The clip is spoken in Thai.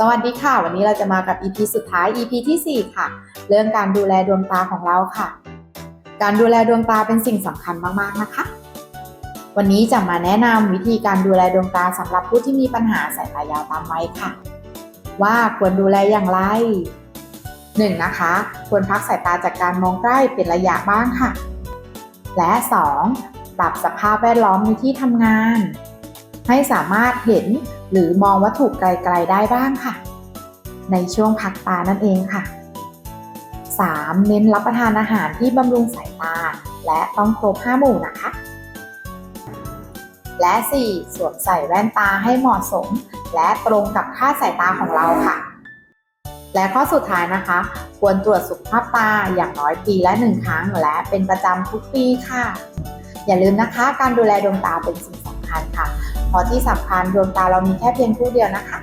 สวัสดีค่ะ วันนี้เราจะมากับ EP สุดท้าย EP ที่ 4 ค่ะ เรื่องการดูแลดวงตาของเราค่ะ การดูแลดวงตาเป็นสิ่งสำคัญมากๆนะคะ วันนี้จะมาแนะนำวิธีการดูแลดวงตาสำหรับผู้ที่มีปัญหาสายตายาวตามวัยค่ะ ว่าควรดูแลอย่างไร 1. นะคะ ควรพักสายตาจากการมองใกล้เป็นระยะบ้างค่ะ และ 2. ปรับสภาพแวดล้อมในที่ทำงาน ให้สามารถเห็นหรือมองวัตถุไกลๆได้บ้างค่ะ ในช่วงพักตานั่นเองค่ะ 3. เน้นรับประทานอาหารที่บำรุงสายตา และต้องครบ5หมู่นะคะ และ 4. สวมใส่แว่นตาให้เหมาะสม และตรงกับค่าสายตาของเราค่ะ และข้อสุดท้ายนะคะ ควรตรวจสุขภาพตาอย่างน้อยปีละหนึ่งครั้ง และเป็นประจำทุกปีค่ะ อย่าลืมนะคะ การดูแลดวงตาเป็นสิ่ง คัญค่ะเพราะที่สำคัญดวงตาเรามีแค่เพียงคู่เดียวนะคะ